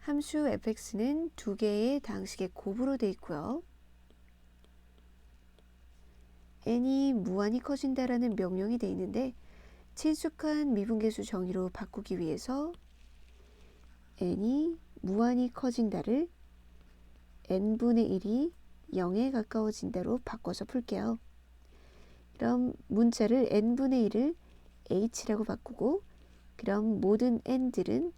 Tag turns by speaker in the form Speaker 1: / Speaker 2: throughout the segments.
Speaker 1: 함수 fx는 두 개의 당식의 곱으로 되어 있고요. n이 무한히 커진다라는 명령이 되어 있는데 친숙한 미분계수 정의로 바꾸기 위해서 n이 무한히 커진다를 n분의 1이 0에 가까워진다로 바꿔서 풀게요. 그럼 문자를 n분의 1을 h라고 바꾸고 그럼 모든 n들은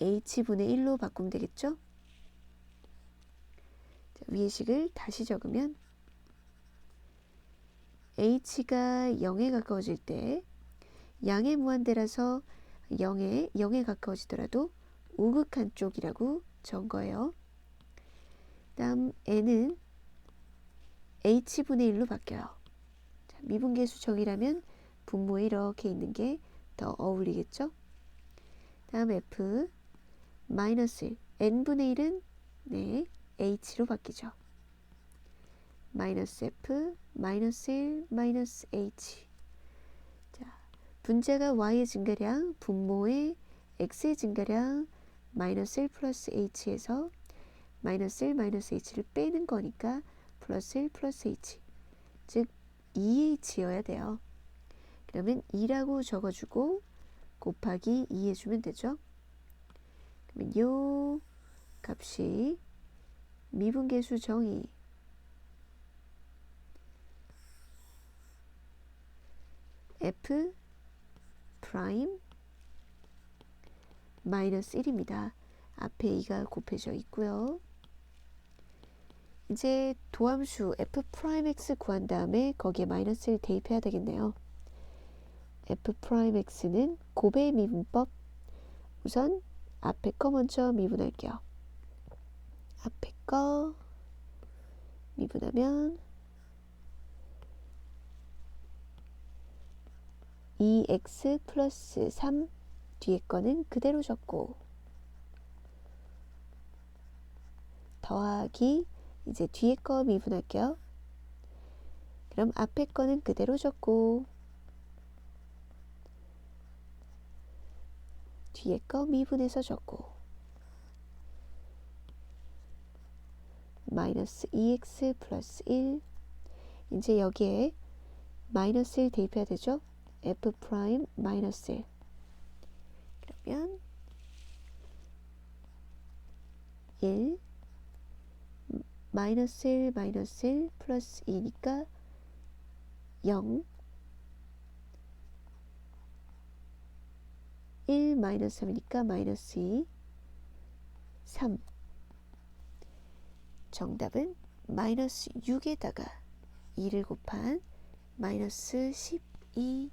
Speaker 1: h분의 1로 바꾸면 되겠죠? 자, 위의 식을 다시 적으면 h가 0에 가까워질 때 양의 무한대라서 0에 0에 가까워지더라도 우극한 쪽이라고 적은 거예요. 다음 n은 h분의 1로 바뀌어요. 자, 미분계수 정의라면 분모에 이렇게 있는 게 더 어울리겠죠? 다음 f 마이너스 1 n분의 1은 네 h로 바뀌죠. 마이너스 f 마이너스 1 마이너스 h 자 분자가 y의 증가량 분모의 x의 증가량 마이너스 1 플러스 h에서 마이너스 1 마이너스 h를 빼는 거니까 플러스 1 플러스 h 즉 2h여야 돼요. 그러면 2라고 적어주고 곱하기 2 해주면 되죠. 그러면 요 값이 미분계수 정의 f 프라임 마이너스 1입니다. 앞에 2가 곱해져 있고요. 이제 도함수 f 프라임 x 구한 다음에 거기에 마이너스 1 대입해야 되겠네요. f 프라임 x는 곱의 미분법 우선 앞에 거 먼저 미분할게요. 앞에 거 미분하면 2x 플러스 3 뒤에 거는 그대로 적고 더하기 이제 뒤에 거 미분할게요. 그럼 앞에 거는 그대로 적고 거 미분해서 적고 마이너스 2x 플러스 1 이제 여기에 마이너스 1 대입해야 되죠? f 프라임 마이너스 1 그러면 1 마이너스 1 마이너스 1 플러스 2니까 0 1 마이너스 3이니까 마이너스 2 3 정답은 마이너스 6에다가 2를 곱한 마이너스 12